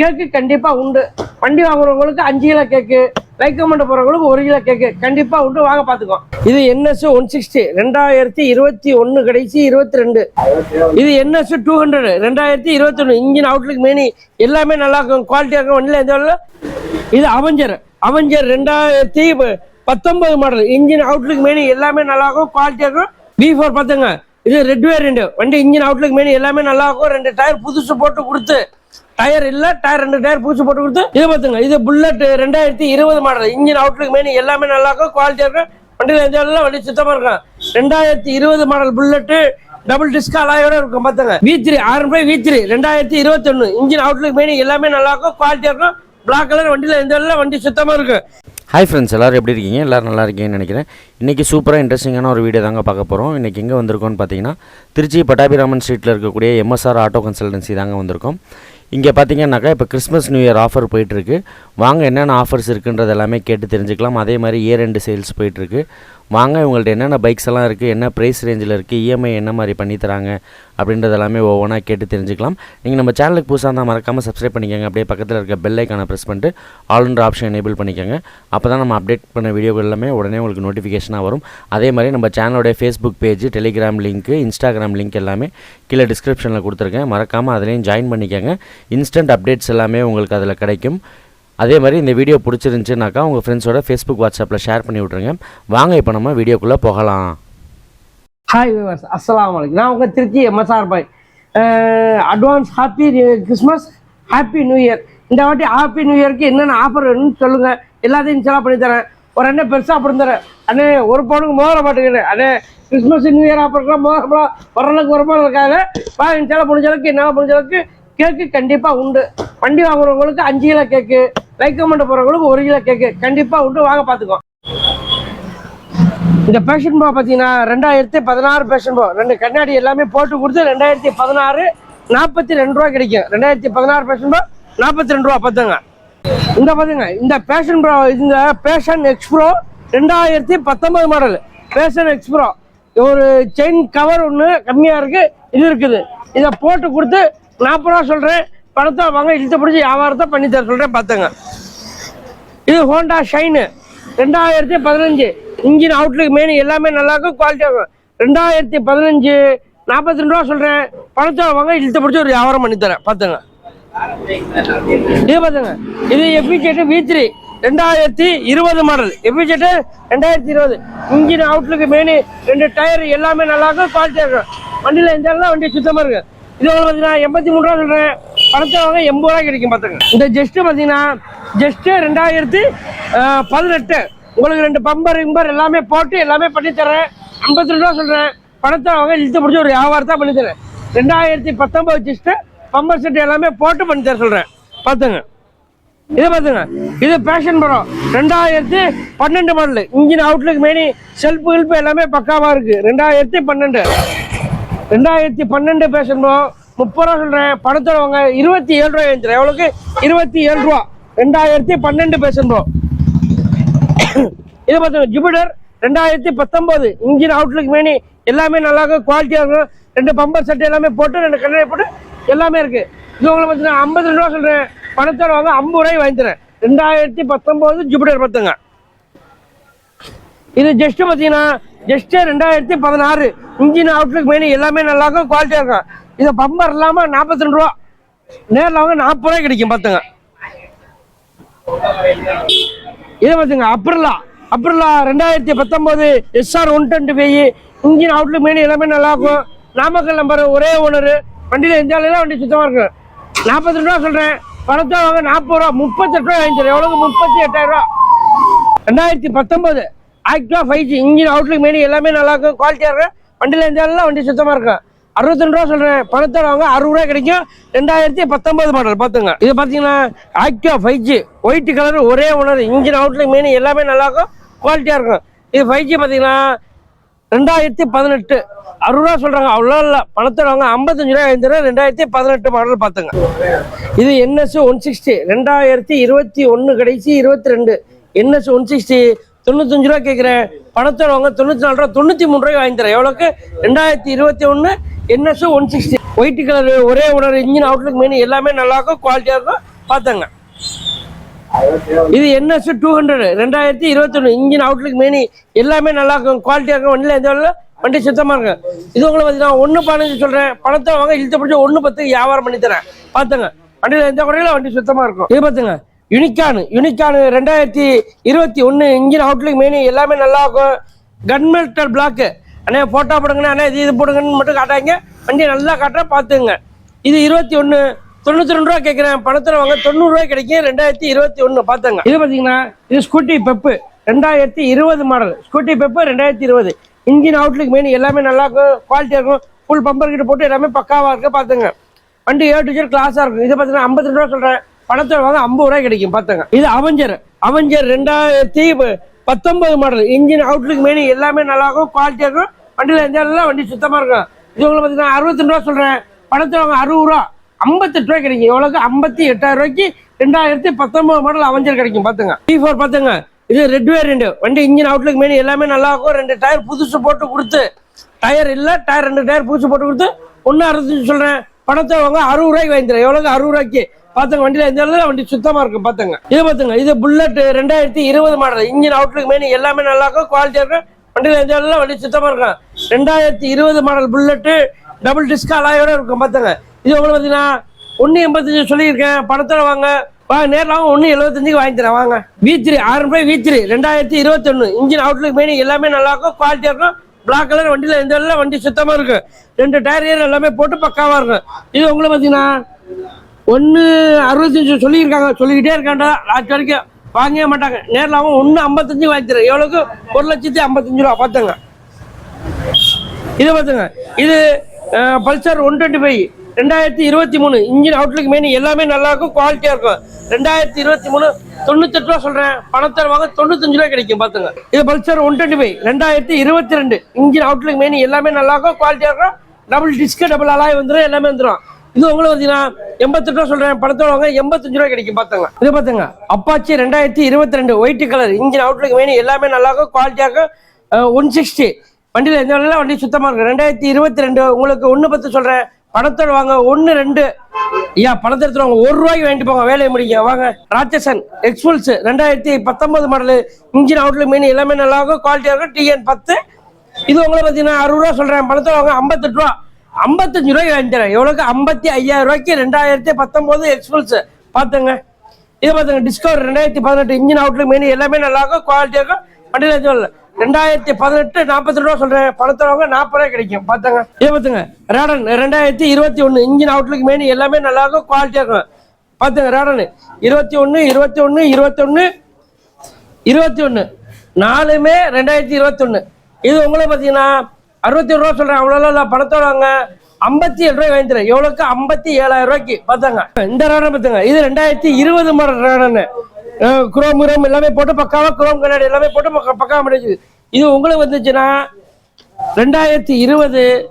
கேக்கு கண்டிப்பா உண்டு. வண்டி வாங்குறவங்களுக்கு அஞ்சு கிலோ கேக்கு லைக் கமெண்ட் போறவங்களுக்கு ஒரு கிலோ கேக்கு. கண்டிப்பா உண்டு. வாங்க பாத்துக்கோ இது என்எஸ் ஒன் சிக்ஸ்டி ரெண்டாயிரத்தி இருபத்தி ஒன்னு கடைசி இருபத்தி ரெண்டு. இது என்எஸ் டூ ஹண்ட்ரட் ரெண்டாயிரத்தி இருபத்தி ஒன்னு. இன்ஜின் அவுட்லுக் மேனி எல்லாமே நல்லா இருக்கும். குவாலிட்டியாக இருக்கும். வண்டியில் எந்த இது அவஞ்சர் அவஞ்சர் ரெண்டாயிரத்தி பத்தொன்பது மாடல் இன்ஜின் அவுட்லுக் மேனி எல்லாமே நல்லா இருக்கும். குவாலிட்டியாக இருக்கும். பி ஃபோர் பார்த்துங்க இது ரெட் வேரியண்ட் வண்டி இன்ஜின் அவுட்லுக் மீன் எல்லாமே நல்லா இருக்கும் ரெண்டு டயர் புதுசு போட்டு கொடுத்து டயர் இல்லை டயர் ரெண்டு டயர் புதுசு போட்டு கொடுத்து இது பார்த்துங்க. இது புல்லட் ரெண்டாயிரத்தி இருபது மாடல் இன்ஜின் அவுட்லுக் மெயின் எல்லாமே நல்லா இருக்கும் குவாலிட்டியாக இருக்கும். வண்டியில் எந்த வண்டி சுத்தமாக இருக்கும். ரெண்டாயிரத்தி இருபது மாடல் புல்லட்டு டபுள் டிஸ்க் அலாயோட இருக்கும். பார்த்துங்க. V three R five V three ரெண்டாயிரத்தி இருபத்தொன்னு. இன்ஜின் அவுட்லுக் மேனி எல்லாமே நல்லா இருக்கும் குவாலிட்டியாக இருக்கும். பிளாக் கலர் வண்டியில் இந்த எல்லாம் வண்டி சுத்தமாக இருக்கும் ஹாய் ஃப்ரெண்ட்ஸ் எல்லோரும் எப்படி இருக்கீங்க? எல்லோரும் நல்லா இருக்கீங்கன்னு நினைக்கிறேன். இன்றைக்கி சூப்பராக இன்ட்ரெஸ்டிங்கான ஒரு வீடியோ தாங்க பார்க்க போகிறோம் இன்றைக்கி எங்கே வந்திருக்கோம்னு பார்த்தீங்கன்னா திருச்சி பட்டாபிராமன் ஸ்ட்ரீட்டில் இருக்கக்கூடிய எம்எஸ்ஆர் ஆட்டோ கன்சல்டன்சி தாங்க வந்திருக்கோம். இங்கே பார்த்தீங்கன்னாக்கா இப்போ கிறிஸ்மஸ் நியூ இயர் ஆஃபர் போயிட்டுருக்கு வாங்க என்னென்ன ஆஃபர்ஸ் இருக்குன்றது எல்லாமே கேட்டு தெரிஞ்சுக்கலாம். அதே மாதிரி இயர் ரெண்டு சேல்ஸ் போயிட்டுருக்கு வாங்க இவங்கள்ட்ட என்னென்ன பைக்ஸ் எல்லாம் இருக்குது என்ன ப்ரைஸ் ரேஞ்சில் இருக்குது இஎம்ஐ என்ன மாதிரி பண்ணி தராங்க அப்படின்றது எல்லாமே ஒவ்வொன்றா கேட்டு தெரிஞ்சுக்கலாம். நீங்கள் நம்ம சேனலுக்கு புதுசாக இருந்தால் மறக்காமல் சப்ஸ்கிரைப் பண்ணிக்கோங்க. அப்படியே பக்கத்தில் இருக்க பெல் ஐக்கானை ப்ரெஸ் பண்ணிட்டு ஆல்ன்ற ஆப்ஷன் எனேபிள் பண்ணிக்கோங்க. அப்போ தான் நம்ம அப்டேட் பண்ண வீடியோகள் எல்லாமே உடனே உங்களுக்கு நோட்டிஃபிகேஷனாக வரும். அதே மாதிரி நம்ம சேனலோட Facebook page Telegram link Instagram link எல்லாமே கீழே டிஸ்கிரிப்ஷனில் கொடுத்துருக்கேன். மறக்காமல் அதுலேயும் ஜாயின் பண்ணிக்கோங்க. இன்ஸ்டன்ட் அப்டேட்ஸ் எல்லாமே உங்களுக்கு அதில் கிடைக்கும். அதே மாதிரி இந்த வீடியோ பிடிச்சிருந்துச்சுனாக்கா உங்கள் ஃப்ரெண்ட்ஸோட ஃபேஸ்புக் வாட்ஸ்அப்பில் ஷேர் பண்ணி விட்ருங்க வாங்க இப்போ நம்ம வீடியோக்குள்ளே போகலாம். ஹாய் விவர்ஸ் அஸ்லாம் அலைக்கும் நான் உங்கள் Trichy MSR Bhai advance happy Christmas happy new year இந்த வாட்டி ஹாப்பி நியூ இயருக்கு என்னென்ன ஆஃபர் வேணும்னு சொல்லுங்கள் எல்லாத்தையும் செலவு பண்ணி தரேன். ஒரு அண்ணன் பெருசாக பண்ணி அண்ணே ஒரு பவுனுக்கு மோதிர மாட்டேங்கிறேன் அண்ணே கிறிஸ்மஸ் நியூ இயர் ஆஃபர்லாம் மோதிரம் வரலுக்கு ஒரு பவுன் இருக்காது பா செலவு முடிஞ்ச அளவுக்கு என்ன முடிஞ்ச அளவுக்கு கேக்கு கண்டிப்பாக உண்டு. வண்டி வாங்குறவங்களுக்கு அஞ்சு கிலோ கேக்கு லைக் கமெண்ட் போகிறவங்களுக்கு ஒரு கிலோ கேக்கு கண்டிப்பாக உண்டு வாங்க பார்த்துக்கோ இந்த பேஷன் போ பார்த்தீங்கன்னா ரெண்டாயிரத்தி பதினாறு பேஷன் ப்ரோ ரெண்டு கண்ணாடி எல்லாமே போட்டு கொடுத்து ரெண்டாயிரத்தி பதினாறு நாற்பத்தி ரெண்டு ரூபா கிடைக்கும். ரெண்டாயிரத்தி பதினாறு பேஷன் போ நாற்பத்தி ரெண்டு ரூபா பார்த்துங்க. இந்த பார்த்துங்க இந்த பேஷன் ப்ரோ இந்த பேஷன் எக்ஸ்ப்ரோ ரெண்டாயிரத்தி பத்தொன்பது மாடல் பேஷன் எக்ஸ்ப்ரோ ஒரு செயின் கவர் ஒன்று கம்மியாக இருக்கு இது இருக்குது. இதை போட்டு கொடுத்து நாற்பது ரூபா சொல்கிறேன் பணத்தை வாங்க இழுத்து பிடிச்சி வியாபாரத்தை பண்ணி தர சொல்கிறேன் பார்த்துங்க. இது ஹோண்டா ஷைனு ரெண்டாயிரத்தி பதினஞ்சு. இன்ஜின் அவுட்லுக்கு மெயின் எல்லாமே நல்லா இருக்கும் குவாலிட்டியாக இருக்கும். ரெண்டாயிரத்தி பதினஞ்சு நாற்பத்தி ரெண்டு ரூபா சொல்கிறேன் பணத்தை வாங்க இழுத்து பிடிச்சி ஒரு வியாபாரம் பண்ணி தரேன். பார்த்துங்க. இது பார்த்துங்க. இது எஃபிஜெட் வி த்ரீ ரெண்டாயிரத்தி இருபது மாடல் எஃபிஜெட் ரெண்டாயிரத்தி இருபது. இன்ஜின் அவுட்லுக்கு மெயின் ரெண்டு டயர் எல்லாமே நல்லா இருக்கும் குவாலிட்டியாக இருக்கும். வண்டியில் எந்த வண்டி சுத்தமாக இருக்குது இது வந்து பார்த்தீங்கன்னா எண்பத்தி மூணு ரூபா சொல்கிறேன் பணத்தை வாங்க எண்பது ரூபா கிடைக்கும் பார்த்துங்க இந்த ஜஸ்ட்டு பார்த்தீங்கன்னா ஜஸ்ட்டு ரெண்டாயிரத்தி பதினெட்டு. உங்களுக்கு ரெண்டு பம்பர் இம்பர் எல்லாமே போட்டு எல்லாமே பண்ணி தரேன் ஐம்பத்தி ரெண்டு ரூபா சொல்கிறேன் பணத்தை வாங்க இழுத்து பிடிச்சி ஒரு வியாபாரத்தை பண்ணி தரேன் ரெண்டாயிரத்தி பத்தொம்பது ஜஸ்ட்டு பம்பர் செட்டு எல்லாமே போட்டு பண்ணி தர சொல்கிறேன் பார்த்துங்க. இதை பார்த்துங்க. இது பேஷன் படம். ரெண்டாயிரத்தி பன்னெண்டு மாடலு இன்ஜின் அவுட்லுக்கு மேனி செல்ஃப் ஹெல்ப் எல்லாமே பக்காவாக இருக்குது ரெண்டாயிரத்தி பன்னெண்டு. ரெண்டாயிரத்தி பன்னெண்டு பேஷன் படம். முப்பது ரூபா சொல்கிறேன் பணத்தோட வாங்க. இருபத்தி ஏழு ரூபாய் வாங்கிக்கிறேன் எவ்வளோக்கு இருபத்தி ஏழு ரூபா. ரெண்டாயிரத்தி பன்னெண்டு பேஷன் ப்ரோ இது பார்த்தோம் ஜூபிடர் ரெண்டாயிரத்தி பத்தொம்போது. இன்ஜின் அவுட்லுக் மேனி எல்லாமே நல்லா இருக்கும் குவாலிட்டியாக இருக்கும். ரெண்டு பம்பர் செட் எல்லாமே போட்டு ரெண்டு கண்ணாடி போட்டு எல்லாமே இருக்கு. இது உங்களை பார்த்தீங்கன்னா ஐம்பது ரூபா சொல்கிறேன் பணத்தோட வாங்க ஐம்பது ரூபாய் வாங்கி தரேன். ரெண்டாயிரத்தி பத்தொம்போது ஜூபிடர் பார்த்துங்க. இது ஜஸ்ட் பார்த்தீங்கன்னா ஜஸ்ட் ரெண்டாயிரத்தி பதினாறு. இன்ஜின் அவுட்லுக் மேனி எல்லாமே நல்லா இருக்கும் குவாலிட்டியாக இருக்கும். இதை பம்பர் இல்லாமல் நாற்பத்தி ரெண்டு ரூபா. நேரில் வாங்க நாற்பது ரூபாய் கிடைக்கும் பார்த்துங்க. இதை பார்த்துங்க அப்ரலா அப்ரலா ரெண்டாயிரத்தி பத்தொம்போது SR one twenty five engine outlook மீன் எல்லாமே நல்லா இருக்கும். நாமக்கல் நம்பர் ஒரே ஓனர் வண்டியில் எந்த வண்டி சுத்தமாக இருக்கும் நாற்பத்தி ரெண்டு ரூபா சொல்கிறேன் பணத்தை வாங்க நாற்பது ரூபா. முப்பத்தெட்டு ரூபா வாங்கிக்கிறேன் எவ்வளோக்கு முப்பத்தி எட்டாயிரம் ரூபா. ரெண்டாயிரத்தி பத்தொம்போது Activa five G engine outlook மீன் எல்லாமே நல்லா இருக்கும். குவாலிட்டியாக இருக்கும் வண்டியில் எந்த வண்டி சுத்தமாக இருக்கும் அறுபத்தி ரெண்டு ரூபா சொல்கிறேன் பணத்தோட வாங்க அறுபது ரூபாய் கிடைக்கும். ரெண்டாயிரத்தி பத்தொன்பது மாடல் பார்த்துங்க. இது பார்த்தீங்கன்னா Activa five G white colour ஒரே ஓனர் இன்ஜின் அவுட்லுக் மெனி எல்லாமே நல்லா இருக்கும் குவாலிட்டியாக இருக்கும். இது ஃபைவ் ஜி பார்த்தீங்கன்னா ரெண்டாயிரத்தி பதினெட்டு. அறுபது ரூபா சொல்கிறாங்க அவ்வளோ இல்லை. பணத்தோட வாங்க ஐம்பத்தஞ்சு ரூபா வாங்கிக்கிறேன் ரெண்டாயிரத்தி பதினெட்டு மாடல் பார்த்துங்க. இது என்எஸ் ஒன் சிக்ஸ்டி ரெண்டாயிரத்தி இருபத்தி ஒன்று கடைசி இருபத்தி ரெண்டு. என்எஸ் ஒன் சிக்ஸ்டி தொண்ணூத்தஞ்சு ரூபா கேட்குறேன். பணத்தை வாங்க தொண்ணூற்றி நாலு ரூபா தொண்ணூற்றி மூணு ரூபாய் வாங்கி தரேன். எவ்வளோக்கு ரெண்டாயிரத்தி இருபத்தி ஒன்று NSO one sixty white colour ஒரே உணர் இன்ஜின் அவுட்லுக் மீன் எல்லாமே நல்லா இருக்கும். குவாலிட்டியாக இருக்கும். பார்த்துங்க. இது என்எஸ் டூ ஹண்ட்ரட் ரெண்டாயிரத்தி இருபத்தொன்று இன்ஜின் அவுட்லுக் மீனி எல்லாமே நல்லா இருக்கும். குவாலிட்டியாக இருக்கும். வண்டியில் எந்த வேலை வண்டி சுத்தமாக இருக்கும். இது உங்களை பார்த்தீங்கன்னா ஒன்று பதினஞ்சு சொல்கிறேன் பணத்தை வாங்க இழுத்து பிடிச்சி ஒன்று பத்து வியாபாரம் பண்ணி தரேன். பார்த்துங்க. வண்டியில் எந்த குறையில வண்டி சுத்தமாக இருக்கும். இது பார்த்துங்க. யூனிகான் யூனிகான் ரெண்டாயிரத்தி இருபத்தி ஒன்று இன்ஜின் அவுட்லுக் மெயின் எல்லாமே நல்லா இருக்கும். கன்மெட்டல் பிளாக்கு அண்ணே ஃபோட்டோ போடுங்கண்ணே அண்ணே இது இது போடுங்கன்னு மட்டும் காட்டாங்க வண்டி நல்லா காட்டுறேன் பார்த்துங்க இது இருபத்தி ஒன்று தொண்ணூற்றி ரெண்டு ரூபா கேட்குறேன் பணத்தில் வாங்க தொண்ணூறுரூவா கிடைக்கும். ரெண்டாயிரத்தி இருபத்தி ஒன்று பார்த்துங்க இது பார்த்தீங்கன்னா இது ஸ்கூட்டி பெப்பு ரெண்டாயிரத்தி இருபது மாடல் ஸ்கூட்டி பெப்பு ரெண்டாயிரத்தி இருபது. இன்ஜின் அவுட்லுக் மெயின் எல்லாமே நல்லா இருக்கும். குவாலிட்டியாக இருக்கும். ஃபுல் பம்பர் கிட்ட போட்டு எல்லாமே பக்காவாக இருக்க பார்த்துங்க வண்டி ஏ டீச்சர் கிளாஸாக இருக்கும். இது பார்த்தீங்கன்னா ஐம்பத்தி ரெண்டு ரூபா சொல்கிறேன் பணத்தில் வாங்க ஐம்பது ரூபாய் கிடைக்கும் பார்த்துங்க. இது அவஞ்சர் அவஞ்சர் ரெண்டாயிரத்தி பத்தொன்பது மாடல் இன்ஜின் அவுட்லுக் மெயின் எல்லாமே நல்லா இருக்கும் குவாலிட்டியாக இருக்கும். வண்டியில் இருந்தாலும் வண்டி சுத்தமாக இருக்கும். இது உங்களுக்கு பார்த்தீங்கன்னா அறுபத்தி ரூபா சொல்கிறேன் பணத்தை வாங்க அறுபது ரூபா ஐம்பத்தெட்டு ரூபாய் கிடைக்கும். எவ்வளோக்கு ஐம்பத்தி எட்டாயிரம் ரூபாய்க்கு ரெண்டாயிரத்தி பத்தொன்பது மாடல் அவஞ்சர் கிடைக்கும் பார்த்துங்க. டி ஃபோர் பார்த்துங்க. இது ரெட் வேரியண்ட் வண்டி இன்ஜின் அவுட்லுக் மெயின் எல்லாமே நல்லா இருக்கும் ரெண்டு டயர் புதுசு போட்டு கொடுத்து. டயர் இல்லை டயர் ரெண்டு டயர் புதுசு போட்டு கொடுத்து. ஒன்று அறுபத்தஞ்சு சொல்கிறேன் பணத்தை வாங்க அறுபது ரூபாய்க்கு வாங்கிக்கிறேன் எவ்வளோக்கு அறுபது ரூபாய்க்கு. பார்த்துங்க வண்டியில் இந்த இடத்துல வண்டி சுத்தமாக இருக்கும் பார்த்துங்க இது பார்த்துங்க இது புல்லட் ரெண்டாயிரத்தி இருபது மாடல் இன்ஜின் அவுட்லுக்கு மெயின் எல்லாமே நல்லா இருக்கும் குவாலிட்டியாக இருக்கும். வண்டியில் இந்த இடத்துல வண்டி சுத்தமாக இருக்கும். ரெண்டாயிரத்தி இருபது மாடல் புல்லட்டு டபுள் டிஸ்க் அலாயோட இருக்கும் பார்த்துங்க இது உங்களுக்கு பாத்தீங்கன்னா ஒன்று எண்பத்தஞ்சு சொல்லியிருக்கேன். படத்துல வாங்க. வாங்க நேரில் வாங்க ஒன்று எழுபத்தஞ்சுக்கு வாங்கி தரேன் வாங்க. வி த்ரீ ஆறு ரூபாய் வி த்ரீ ரெண்டாயிரத்தி இருபத்தொன்று இன்ஜின் அவுட்லுக் மெயின் எல்லாமே நல்லா இருக்கும் குவாலிட்டியாக இருக்கும். பிளாக் கலர் வண்டியில் எந்த இடத்துல வண்டி சுத்தமாக இருக்கும். ரெண்டு டயர் ஏர் எல்லாமே போட்டு பக்காவாக இருக்கும். இது உங்களை பார்த்தீங்கன்னா ஒன்று அறுபத்தஞ்சு சொல்லியிருக்காங்க. சொல்லிக்கிட்டே இருக்காண்டா லாஸ்ட் வரைக்கும் வாங்கவே மாட்டாங்க. நேரில் அவங்க ஒன்று ஐம்பத்தஞ்சு வாங்கி எவ்வளோக்கு ஒரு லட்சத்தி ஐம்பத்தஞ்சு ரூபா. பார்த்துங்க. இது பார்த்துங்க. இது பல்சர் ஒன் டுவெண்ட்டி ஃபைவ் ரெண்டாயிரத்தி இருபத்தி மூணு. இன்ஜின் அவுட்லுக் மெயின் எல்லாமே நல்லா இருக்கும். குவாலிட்டியாக இருக்கும். ரெண்டாயிரத்தி இருபத்தி மூணு தொண்ணூத்தெட்டு ரூபா சொல்கிறேன் பணத்தை வாங்க தொண்ணூத்தஞ்சு ரூபா கிடைக்கும். பார்த்துங்க. இது பல்சர் ஒன் டுவெண்ட்டி ஃபைவ் ரெண்டாயிரத்தி இருபத்தி ரெண்டு. இன்ஜின் அவுட்லுக் மெயின் எல்லாமே நல்லா இருக்கும். குவாலிட்டியாக இருக்கும். டபுள் டிஸ்க் டபுள் அலாய் வந்துடும் எல்லாமே வந்துடும் இது உங்களை பார்த்தீங்கன்னா எண்பத்தெட்டு ரூபா சொல்கிறேன் பணத்தோட வாங்க எண்பத்தஞ்சு ரூபா கிடைக்கும். பார்த்துங்க இது பார்த்துங்க அப்பாச்சி ரெண்டாயிரத்தி இருபத்தி ரெண்டு ஒயிட் கலர் இன்ஜின் அவுட்லுக் வேணும் எல்லாமே நல்லா இருக்கும். குவாலிட்டியாக ஒன் சிக்ஸ்டி வண்டியில் எந்த வேலையில வண்டி சுத்தமாக இருக்கு? ரெண்டாயிரத்தி இருபத்தி ரெண்டு உங்களுக்கு ஒன்று பத்து சொல்கிறேன் பணத்தோட வாங்க ஒன்று ரெண்டு. ஐயா பணத்தை எடுத்துருவாங்க ஒரு ரூபாய்க்கு வாங்கிட்டு போங்க வேலையை முடிங்க. வாங்க ராட்சசன் எக்ஸ்புல்ஸ் ரெண்டாயிரத்தி பத்தொன்பது மாடலு இன்ஜின் அவுட்லுக் மீன் எல்லாமே நல்லா இருக்கும் குவாலிட்டியாக இருக்கும். டிஎன் பத்து. இது உங்களை பார்த்தீங்கன்னா அறுபது ரூபா சொல்கிறேன் பணத்தோட வாங்க ஐம்பத்தெட்டு ரூபா. ஐம்பத்தஞ்சு ரூபாய்க்கு வாங்கி எவ்வளோக்கு ஐம்பத்தி ஐயாயிரம் ரூபாய்க்கு ரெண்டாயிரத்தி பத்தொம்போது எக்ஸ்புல்ஸ் பார்த்துங்க. இது பார்த்துங்க. டிஸ்கவர் ரெண்டாயிரத்தி பதினெட்டு இன்ஜின் அவுட்லுக் மெயின் எல்லாமே நல்லா இருக்கும். குவாலிட்டியாக இருக்கும். வண்டியில் எதுவும் ரெண்டாயிரத்தி பதினெட்டு நாற்பத்தி ரூபா சொல்கிறேன் பணத்தவங்க நாற்பது ரூபாய் கிடைக்கும். பார்த்துங்க. இது பார்த்துங்க. ரேடன் ரெண்டாயிரத்தி இருபத்தி ஒன்று இன்ஜின் அவுட்லுக் மெயின் எல்லாமே நல்லா இருக்கும். குவாலிட்டியாக இருக்கும். பார்த்துங்க. ரேடன் இருபத்தி ஒன்று இருபத்தி ஒன்று இருபத்தொன்று இருபத்தி ஒன்று நாலுமே ரெண்டாயிரத்தி இருபத்தொன்று இது உங்களை பார்த்தீங்கன்னா அறுபத்தி ஒரு ரூபா சொல்கிறேன் அவ்வளோ இல்லை. பணத்தோட வாங்க. ஐம்பத்தி ஏழு ரூபாய் வாங்கி தரேன். எவ்வளோக்கு ஐம்பத்தி ஏழாயிரம் ரூபாய்க்கு. பார்த்தாங்க. இந்த ரேடன் பார்த்துங்க. இது ரெண்டாயிரத்தி இருபது மாடல் ரேடன் குரோம் குரோம் எல்லாமே போட்டு பக்காவா குரோம் கண்ணாடி எல்லாமே போட்டு பக்கா- முடிஞ்சது. இது உங்களுக்கு வந்துச்சுன்னா ரெண்டாயிரத்தி இருபது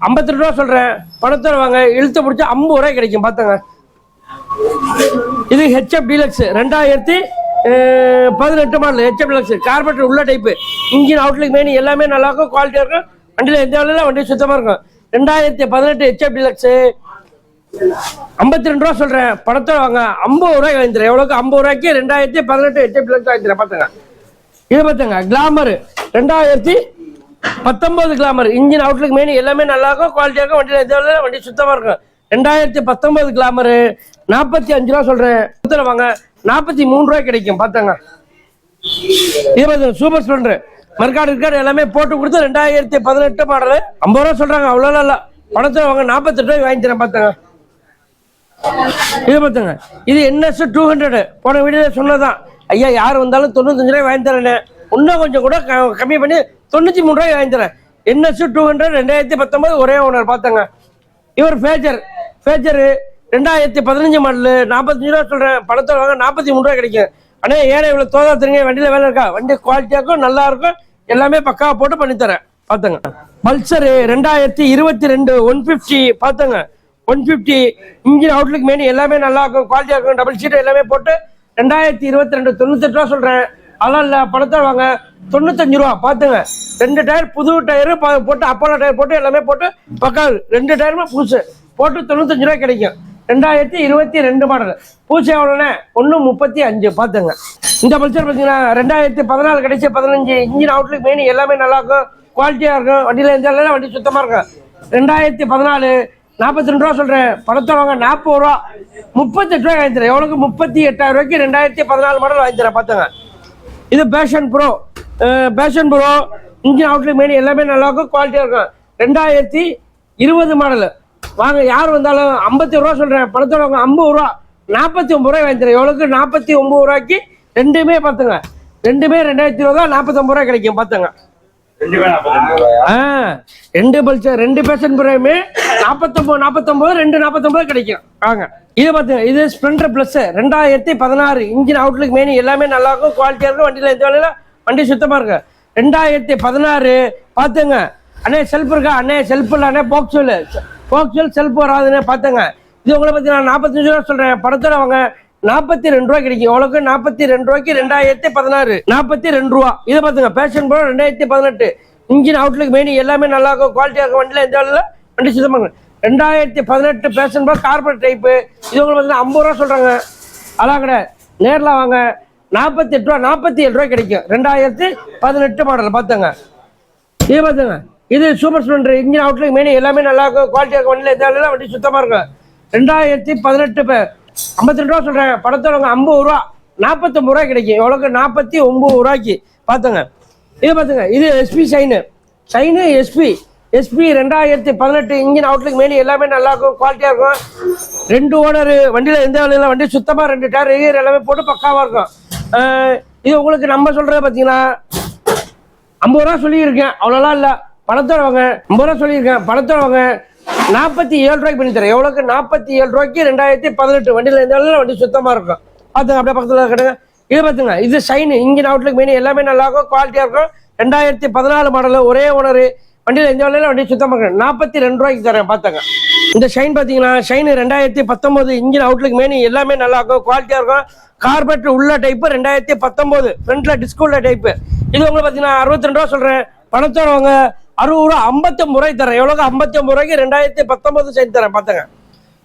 ஐம்பத்தி ரெண்டு ரூபா சொல்கிறேன் பணத்தோட வாங்க. இழுத்து பிடிச்சா ஐம்பது ரூபாய் கிடைக்கும். பார்த்தங்க. இது ஹெச்எப் டீலக்ஸ் ரெண்டாயிரத்தி பதினெட்டு மாடல் ஹெச்எப் டீலக்ஸ் கார்பரேட் உள்ள டைப்பு இன்ஜின் அவுட்லுக் மெயின் எல்லாமே நல்லாயிருக்கும் குவாலிட்டியாக இருக்கும். வண்டியில் எந்த வேலையில வண்டி சுத்தமாக இருக்கும். ரெண்டாயிரத்தி பதினெட்டு ஹெச்எப் டீலக்ஸு ஐம்பத்தி ரெண்டு ரூபா சொல்கிறேன் படத்தை வாங்க. ஐம்பது ரூபாய்க்கு வாங்கிடுறேன் எவ்வளோக்கு ஐம்பது ரூபாய்க்கு ரெண்டாயிரத்தி பதினெட்டு ஹெச்எப் டீலக்ஸ் வாங்கி தரேன். பார்த்துங்க இது பார்த்துங்க கிளாமர் ரெண்டாயிரத்தி பத்தொன்பது கிளாமர் இன்ஜின் அவுட்லுக் மெயின் எல்லாமே நல்லா இருக்கும். குவாலிட்டியாக இருக்கும். வண்டியில் எந்த வேலையில வண்டி சுத்தமாக இருக்கும். ரெண்டாயிரத்தி பத்தொன்பது கிளாமரு நாற்பத்தி அஞ்சு ரூபா சொல்கிறேன் பத்தில் வாங்க. நாற்பத்தி மூணு ரூபாய் கிடைக்கும். பார்த்தாங்க இது பார்த்துங்க சூப்பர் ஸ்ப்ளெண்டர் மர்காடு இருக்காடு எல்லாமே போட்டு கொடுத்து ரெண்டாயிரத்தி பதினெட்டு மாடல். ஐம்பது ரூபா சொல்கிறாங்க அவ்வளோலாம் இல்லை. பணத்தில் வாங்க நாற்பத்தெட்டு ரூபாய் வாங்கி தரேன் பார்த்தாங்க. இது பார்த்துங்க. இது என்எஸ் டூ ஹண்ட்ரடு போன வீடியோ சொன்னதான் ஐயா யார் வந்தாலும் தொண்ணூத்தஞ்சு ரூபாய் வாங்கி தரேன்னு. இன்னும் கொஞ்சம் கூட க- கம்மி பண்ணி தொண்ணூற்றி மூணு ரூபாய் வாங்கி தரேன். என்எஸ் டூ ஹண்ட்ரட் ரெண்டாயிரத்தி பத்தொம்பது ஒரே ஓனர் பார்த்தாங்க. இவர் ஃபேஜர் ஃபேஜரு ரெண்டாயிரத்தி பதினஞ்சு மாடலு. நாற்பத்தஞ்சு ரூபா சொல்கிறேன் பணத்தை வாங்க நாற்பத்தி மூணு ரூபாய் கிடைக்கும். ஆனால் ஏன்னா இவ்வளோ தோதா தெரியுங்க வண்டியில் வேலை இருக்கா? வண்டி குவாலிட்டியாக இருக்கும் நல்லா இருக்கும். எல்லாமே பக்கா போட்டு பண்ணித்தரேன். பார்த்துங்க பல்சரு ரெண்டாயிரத்தி இருபத்தி ரெண்டு ஒன் ஃபிஃப்டி பார்த்துங்க one fifty engine outlook main எல்லாமே நல்லா இருக்கும். குவாலிட்டியாக இருக்கும். டபுள் சீட்டு எல்லாமே போட்டு ரெண்டாயிரத்தி இருபத்தி ரெண்டு தொண்ணூத்தெட்டு ரூபா சொல்கிறேன் அதெல்லாம் இல்லை பணத்தை வாங்க. தொண்ணூத்தஞ்சு ரூபா பார்த்துங்க ரெண்டு டயர் புது டயரு போட்டு அப்போலோ டயர் போட்டு எல்லாமே போட்டு பக்கா ரெண்டு டயருமே புதுசு. போட்டு தொண்ணூத்தஞ்சு ரூபா கிடைக்கும். ரெண்டாயிரத்தி இருபத்தி ரெண்டு மாடல். பூச்சை உடனே ஒன்று முப்பத்தி அஞ்சு பார்த்துங்க இந்த பல்சர் பார்த்தீங்கன்னா ரெண்டாயிரத்தி பதினாலு கிடைச்சி பதினஞ்சு இன்ஜின் அவுட்லுக் மெயின் எல்லாமே நல்லா இருக்கும் குவாலிட்டியாக இருக்கும். வண்டியில் எந்த வண்டி சுத்தமாக இருக்கும் ரெண்டாயிரத்தி பதினாலு நாற்பத்தி ரெண்டு ரூபா சொல்கிறேன் படத்தை வாங்க நாற்பது ரூபா. முப்பத்தெட்டு ரூபாய் வாங்கி தரேன். எவ்வளோக்கு முப்பத்தி எட்டாயிரம் ரூபாய்க்கு ரெண்டாயிரத்தி பதினாலு மாடல் வாங்கி தரேன். பார்த்துங்க இது Passion Pro Passion Pro engine outlook main எல்லாமே நல்லா இருக்கும் குவாலிட்டியாக இருக்கும். ரெண்டாயிரத்தி இருபது மாடல் வாங்க யார் வந்தாலும் ஐம்பத்தி ரூபா சொல்கிறேன் பணத்தோட வாங்க ஐம்பது ரூபா. நாற்பத்தி ஒம்பது ரூபாய் வாங்கி தரேன். எவ்வளோக்கு நாற்பத்தி ஒம்பது ரூபாய்க்கு ரெண்டுமே பார்த்துங்க. ரெண்டுமே ரெண்டாயிரத்தி இருபது ரூபா நாற்பத்தொம்பது ரூபாய் கிடைக்கும். பார்த்துங்க. ரெண்டு பல்சர் ரெண்டு பேஷன் ப்ரோமே நாற்பத்தொம்பது நாற்பத்தொம்பது ரெண்டு நாற்பத்தொம்பது கிடைக்கும். வாங்க. இது பார்த்துங்க. இது ஸ்ப்ளெண்டர் ப்ளஸ் ரெண்டாயிரத்தி பதினாறு. இன்ஜின் அவுட்லுக் மெயின் எல்லாமே நல்லா இருக்கும். குவாலிட்டியாக இருக்கும். வண்டியில் எந்த வேலையில் வண்டி சுத்தமாக இருக்கு. ரெண்டாயிரத்தி பதினாறு. பார்த்துங்க. அண்ணே செல்ஃப் இருக்கா? அண்ணே செல்ஃப் இல்லை. அண்ணே போக்சோல் போக்சோல் செல்ஃப் வராதுன்னு பார்த்தேங்க. இது உங்களை பற்றி நான் நாற்பத்தஞ்சு ரூபா சொல்கிறேன் படத்தில் வாங்க. நாற்பத்தி ரெண்டு ரூபா கிடைக்கும். உனக்கு நாற்பத்தி ரெண்டு ரூபாய்க்கு ரெண்டாயிரத்தி பதினாறு. நாற்பத்தி ரெண்டு ரூபா. இதை பார்த்துங்க. பேஷன் ப்ரோ ரெண்டாயிரத்தி பதினெட்டு. இன்ஜின் அவுட்லுக் மெயின் எல்லாமே நல்லா இருக்கும். குவாலிட்டியாக இருக்கும் வண்டியில் எந்த வேலையில் வண்டி சுத்தமாக ரெண்டாயிரத்தி பதினெட்டு பேஷன் ப்ரோ கார்பரேட் டைப்பு இது உங்களுக்கு பார்த்தீங்கன்னா ஐம்பது ரூபா சொல்கிறாங்க அதான் கிடையாது நேரில் வாங்க. நாற்பத்தி எட்டு ரூபா நாற்பத்தி ஏழு ரூபா கிடைக்கும். ரெண்டாயிரத்தி பதினெட்டு மாடல் பார்த்துங்க. இது பார்த்துங்க. இது Super Splendor engine outlook main எல்லாமே நல்லா இருக்கும். குவாலிட்டியாக இருக்கும். வண்டியில் எந்த வண்டி சுத்தமாக இருக்கும்? ரெண்டாயிரத்தி பதினெட்டு இப்போ ஐம்பத்தி ரெண்டு ரூபா சொல்கிறேன் படத்தோட ஐம்பது ரூபா நாற்பத்தொம்பது ரூபா கிடைக்கும். எவ்வளோக்கு நாற்பத்தி ஒம்பது ரூபாய்க்கு. பார்த்துங்க இது பார்த்துங்க இது SP Shine Shine SP SP ரெண்டாயிரத்தி பதினெட்டு இன்ஜின் அவுட்லுக் மெயின் எல்லாமே நல்லா இருக்கும். குவாலிட்டியாக இருக்கும். ரெண்டு ஓனர் வண்டியில் எந்த வேலையில் வண்டி சுத்தமாக ரெண்டு டயர் ஏர் எல்லாமே போட்டு பக்காவாக இருக்கும். இது உங்களுக்கு நம்ம சொல்கிறது பார்த்தீங்கன்னா ஐம்பது ரூபா சொல்லியிருக்கேன். அவ்வளோலாம் இல்லை. பணத்தோட வாங்க ஐம்பது ரூபா சொல்லியிருக்கேன் பணத்தோட வாங்க நாற்பத்தி ஏழு ரூபாய்க்கு பண்ணி தரேன். எவ்வளோக்கு நாற்பத்தி ஏழு ரூபாய்க்கு ரெண்டாயிரத்தி பதினெட்டு வண்டியில் இருந்தாலும் வண்டி சுத்தமாக இருக்கும். பார்த்துங்க அப்படியே பக்கத்தில் கிடங்க இது பார்த்துங்க இது ஷைனு இன்ஜின் அவுட்லுக்கு மீன் எல்லாமே நல்லா இருக்கும் குவாலிட்டியாக இருக்கும். ரெண்டாயிரத்தி பதினாலு மாடலு ஒரே ஓனர் வண்டியில் எந்த வேலையில வண்டி சுத்தமாக இருக்கும் நாற்பத்தி ரெண்டு ரூபாய்க்கு தரேன் பார்த்துங்க இந்த ஷைன் பார்த்தீங்கன்னா ஷைனு ரெண்டாயிரத்தி பத்தொம்போது இன்ஜின் அவுட்லுக்கு மெயின் எல்லாமே நல்லா இருக்கும் குவாலிட்டியாக இருக்கும். கார்பெட் உள்ள டைப்பு ரெண்டாயிரத்தி பத்தொம்போது ஃப்ரண்ட்டில் டிஸ்கவுண்ட் டைப்பு இது உங்களுக்கு பார்த்தீங்கன்னா அறுபத்தி ரெண்டு ரூபா சொல்கிறேன் பணத்தோட வாங்க அறுபது ரூபா ஐம்பத்தொம்பது ரூபாய்க்கு தரேன். எவ்வளோக்கு ஐம்பத்தொம்பது ரூபாய்க்கு ரெண்டாயிரத்தி பத்தொம்போது சைன் தரேன். பார்த்துங்க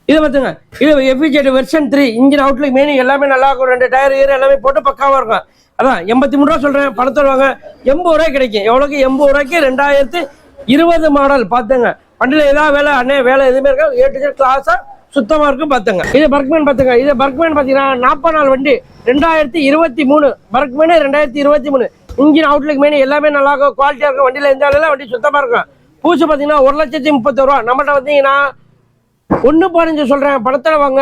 இது பார்த்துங்க இது FZ version three engine outlook main எல்லாமே நல்லா இருக்கும். ரெண்டு டயர் ஏர் எல்லாமே போட்டு பக்காவாக இருக்கும். அதான் எண்பத்தி மூணு ரூபா சொல்கிறேன் பணத்தில் வாங்க எண்பது ரூபாய் கிடைக்கும். எவ்வளோக்கு எண்பது ரூபாய்க்கு ரெண்டாயிரத்தி இருபது மாடல் பார்த்துங்க வண்டியில் ஏதாவது வேலை அண்ணே வேலை எதுவுமே இருக்கா ஏ டு கிளாஸாக சுத்தமாக இருக்கும். பார்த்துங்க இது பர்க்மேன் பார்த்துங்க இது பர்க்மேன் பார்த்தீங்கன்னா நாற்பது நாள் வண்டி. ரெண்டாயிரத்தி இருபத்தி மூணு. பர்க்மேனு ரெண்டாயிரத்தி இருபத்தி மூணு. இன்ஜின் அவுட்லுக்கு மீன் எல்லாமே நல்லா இருக்கும் குவாலிட்டியாக இருக்கும். வண்டியில் இருந்தாலும் வண்டி சுத்தமாக இருக்கும். பூச்சி பார்த்தீங்கன்னா ஒரு லட்சத்தி முப்பத்தோரு ரூபா. நம்மகிட்ட வந்தீங்கன்னா ஒன்று பதினஞ்சு சொல்கிறேன் பணத்தில் வாங்க.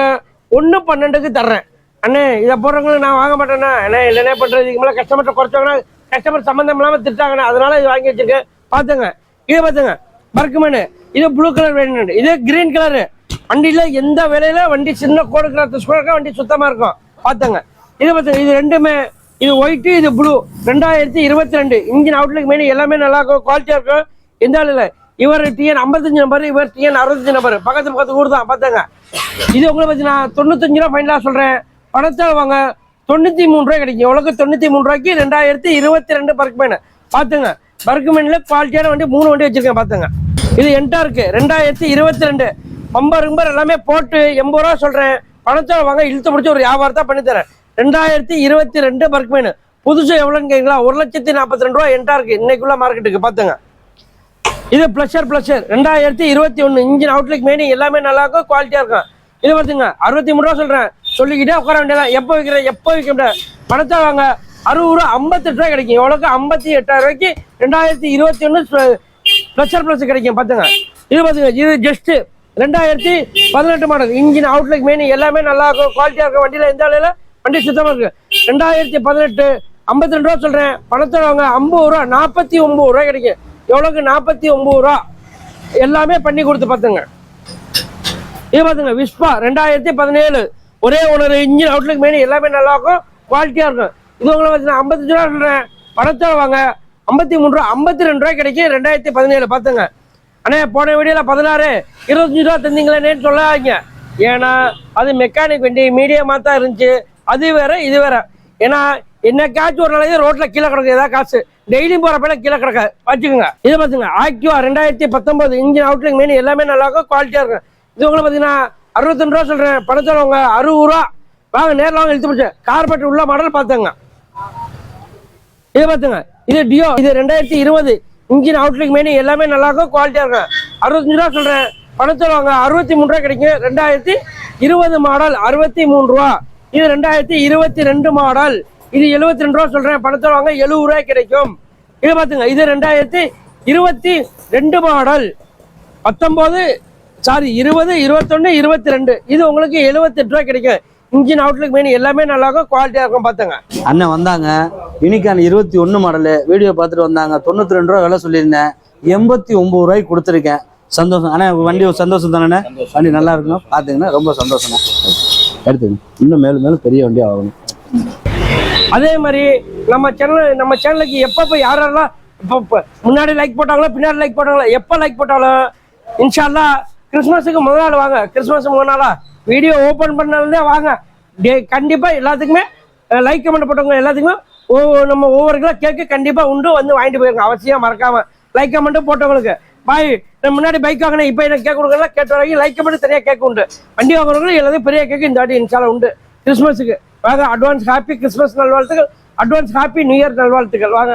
ஒன்று பன்னெண்டுக்கு தர்றேன். அண்ணே இதை போடுறவங்களுக்கு நான் வாங்க மாட்டேண்ணா அண்ணே இல்லைனே பண்ணுறது இதுக்கு மேலே கஸ்டமர்கிட்ட குறைச்சவங்கன்னா கஸ்டமர் சம்மந்தம் இல்லாமல் திட்டாங்கண்ணா அதனால இது வாங்கி வச்சிருக்கேன். பார்த்துங்க. இதை பார்த்துங்க. பர்க்குமேனு இது ப்ளூ கலர் வேணும் இது கிரீன் கலரு வண்டியில் எந்த விலையில வண்டி சின்ன கோடு கிராத்து ஸ்கூலுக்கு வண்டி சுத்தமாக இருக்கும். பார்த்துங்க. இது பார்த்துங்க. இது ரெண்டுமே இது ஒயிட்டு இது ப்ளூ ரெண்டாயிரத்தி இருபத்தி ரெண்டு இன்ஜின் அவுட்லுக்கு மெயின் எல்லாமே நல்லா இருக்கும். குவாலிட்டியாக இருக்கும். எந்த ஆள் இல்லை. இவர் டிஎன் ஐம்பத்தஞ்சு நம்பர் இவர் டிஎன் அறுபத்தஞ்சு நம்பர் பக்கத்து பக்கத்து ஊர் தான். பார்த்தாங்க இது உங்களை பற்றி நான் தொண்ணூத்தஞ்சு ரூபா ஃபைனலாக சொல்கிறேன் பணத்தால் வாங்க. தொண்ணூற்றி மூணு ரூபாய் கிடைக்கும். உலகம் தொண்ணூற்றி மூணு ரூபாய்க்கு ரெண்டாயிரத்தி இருபத்தி ரெண்டு பர்க் பர்க்மேனு பார்த்துங்க பர்க் பர்க்மேனில் குவாலிட்டியான வண்டி மூணு வண்டி வச்சுருக்கேன். பார்த்துங்க இது என்டா இருக்குது ரெண்டாயிரத்தி இருபத்தி ரெண்டு பம்பர் கிம்பர் எல்லாமே போட்டு எண்பது ரூபா சொல்கிறேன் பணத்தால் வாங்க இழுத்து முடிச்சு ஒரு வியாபாரத்தை பண்ணித்தரேன் ரெண்டாயிரத்தி இருபத்தி ரெண்டு பர்க்மேனு புதுசு எவ்வளோன்னு கேட்குங்களா ஒரு லட்சத்தி நாற்பத்தி ரெண்டு ரூபா என்டா இருக்கு. இன்னைக்குள்ள மார்க்கெட்டுக்கு பார்த்துங்க இது ப்ளஷர் ப்ளஷர் ரெண்டாயிரத்தி இருபத்தி ஒன்று இன்ஜின் அவுட்லுக் மெயின் எல்லாமே நல்லா இருக்கும் குவாலிட்டியாக இருக்கும். இது பார்த்துங்க அறுபத்தி மூணு ரூபா சொல்கிறேன் சொல்லிக்கிட்டே உட்கார வேண்டியதான் எப்போ விற்கிறேன் எப்போ விற்க முடியாது பணத்தை வாங்க. அறுபது ரூபா ஐம்பத்தெட்டு ரூபா கிடைக்கும். எவ்வளோக்கு ஐம்பத்தி எட்டாயிரம் ரூபாய்க்கு ரெண்டாயிரத்தி இருபத்தி ஒன்று ப்ளஷர் ப்ளஸ் கிடைக்கும். பார்த்துங்க இது பார்த்துங்க இது ஜஸ்ட்டு ரெண்டாயிரத்தி பதினெட்டு மாடல் இன்ஜின் அவுட்லுக் மெயின் எல்லாமே நல்லா இருக்கும் குவாலிட்டியாக இருக்கும். வண்டியில் எந்த அளவில் வண்டி சுத்தமாக இருக்கு. ரெண்டாயிரத்தி பதினெட்டு ஐம்பத்தி ரெண்டு ரூபா சொல்கிறேன் பணத்தை வாங்க ஐம்பது ரூபா நாற்பத்தி ஒம்பது ரூபா கிடைக்கும். எவ்வளோக்கு நாற்பத்தி ஒம்பது ரூபா. எல்லாமே பண்ணி கொடுத்து பார்த்துங்க. இது பார்த்துங்க. விஸ்பா ரெண்டாயிரத்தி பதினேழு. ஒரே ஒரு இன்ஜின் அவுட்லுக்கு மேலே எல்லாமே நல்லா இருக்கும் குவாலிட்டியாக இருக்கும். இது உங்களை பார்த்தீங்கன்னா ஐம்பத்தஞ்சு ரூபா சொல்கிறேன் பணத்தை வாங்க ஐம்பத்தி மூணு ரூபா ஐம்பத்தி ரெண்டு ரூபா கிடைக்கும் ரெண்டாயிரத்தி பதினேழு. பார்த்துங்க. அண்ணே போன வீடியோவில் பதினாறு. இருபத்தஞ்சு ரூபா தந்தீங்களேன்னு சொல்லாதீங்க. ஏன்னா அது மெக்கானிக் வண்டி மீடியமாக தான் இருந்துச்சு. அது வேற இது வேற. ஏன்னா என்னைக்காச்சும் ஒரு நாளைக்கு ரோட்ல கீழே கிடக்கு ஏதாவது காசு. டெய்லியும் போறப்ப கீழே கிடக்க. வச்சுக்கோங்க இது பார்த்துங்க ஆக்டிவா ரெண்டாயிரத்தி பத்தொன்பது இன்ஜின் அவுட்லிங் மெயின் எல்லாமே நல்லா இருக்கும் குவாலிட்டியா இருக்கும். இது உங்களை பாத்தீங்கன்னா அறுபத்தஞ்சு ரூபா சொல்றேன். பணத்தில் உங்க அறுபது ரூபா. வாங்க நேரில் வாங்க இழுத்து பிடிச்சேன் கார்பெட் உள்ள மாடல் பார்த்துங்க இது பார்த்துங்க இது டியோ இது ரெண்டாயிரத்தி இருபது. இன்ஜின் அவுட்லிங் மீன் எல்லாமே நல்லா இருக்கும் குவாலிட்டியாக இருக்கும். அறுபத்தஞ்சு ரூபா சொல்கிறேன் பணத்தில் வாங்க அறுபத்தி மூணு ரூபா கிடைக்கும். ரெண்டாயிரத்தி இருபது மாடல் அறுபத்தி மூணு ரூபா. இது ரெண்டாயிரத்தி இருபத்தி ரெண்டு மாடல் இது எழுபத்தி ரெண்டு ரூபா சொல்கிறேன் பணத்தில் வாங்க எழுபது ரூபாய் கிடைக்கும். இது பார்த்துங்க. இது ரெண்டாயிரத்தி இருபத்தி ரெண்டு மாடல் பத்தொம்போது சாரி இருபது இருபத்தொன்று இருபத்தி ரெண்டு. இது உங்களுக்கு எழுபத்தெட்டு ரூபா கிடைக்கும். இன்ஜின் அவுட்லுக் மெனு எல்லாமே நல்லா இருக்கும் குவாலிட்டியாக இருக்கும் பார்த்துங்க. அண்ணன் வந்தாங்க. யூனிகான் இருபத்தி ஒன்று மாடலு வீடியோ பார்த்துட்டு வந்தாங்க. தொண்ணூற்றி ரெண்டு ரூபா விலை சொல்லியிருந்தேன். எண்பத்தி ஒம்பது ரூபாய்க்கு கொடுத்துருக்கேன். சந்தோஷம். அண்ணா வண்டி ஒரு சந்தோஷம் தானே வண்டி நல்லா இருக்கணும். பார்த்துங்கன்னா ரொம்ப சந்தோஷம் எடுத்துங்க இன்னும் மேலும் மேலும் பெரிய வண்டியாக ஆகணும். அதே மாதிரி நம்ம சேனல் நம்ம சேனலுக்கு எப்பப்போ யாரெல்லாம் இப்போ இப்போ முன்னாடி லைக் போட்டாங்களோ பின்னாடி லைக் போட்டாங்களோ எப்போ லைக் போட்டாலும் இன்ஷால்லா கிறிஸ்மஸுக்கு முதல் நாள் வாங்க. கிறிஸ்மஸ் முதல் நாளா வீடியோ ஓப்பன் பண்ணாலே வாங்க. டே கண்டிப்பாக எல்லாத்துக்குமே லைக் கமெண்ட் போட்டவங்க எல்லாத்துக்குமே ஒவ்வொரு நம்ம ஒவ்வொரு கிலோ கேக்கு கண்டிப்பாக உண்டு வந்து வாங்கிட்டு போயிருங்க. அவசியம் மறக்காமல் லைக் கமெண்ட்டும் போட்டவங்களுக்கு. பாய் நான் முன்னாடி பைக் வாங்கினேன் இப்போ எனக்கு கேக் கொடுக்கலாம் கேட்ட வரைக்கும் லைக் கமெண்ட் தனியாக கேக் உண்டு. வண்டி வாங்குறவங்களுக்கு எல்லாத்தையும் பெரிய கேக்கு இந்த வாட்டி இன்ஷால்லா உண்டு. கிறிஸ்மஸுக்கு வாங்க அட்வான்ஸ் ஹாப்பி கிறிஸ்மஸ் நல்வாழ்த்துக்கள். அட்வான்ஸ் ஹாப்பி நியூ இயர் நல்வாழ்த்துக்கள். வாங்க.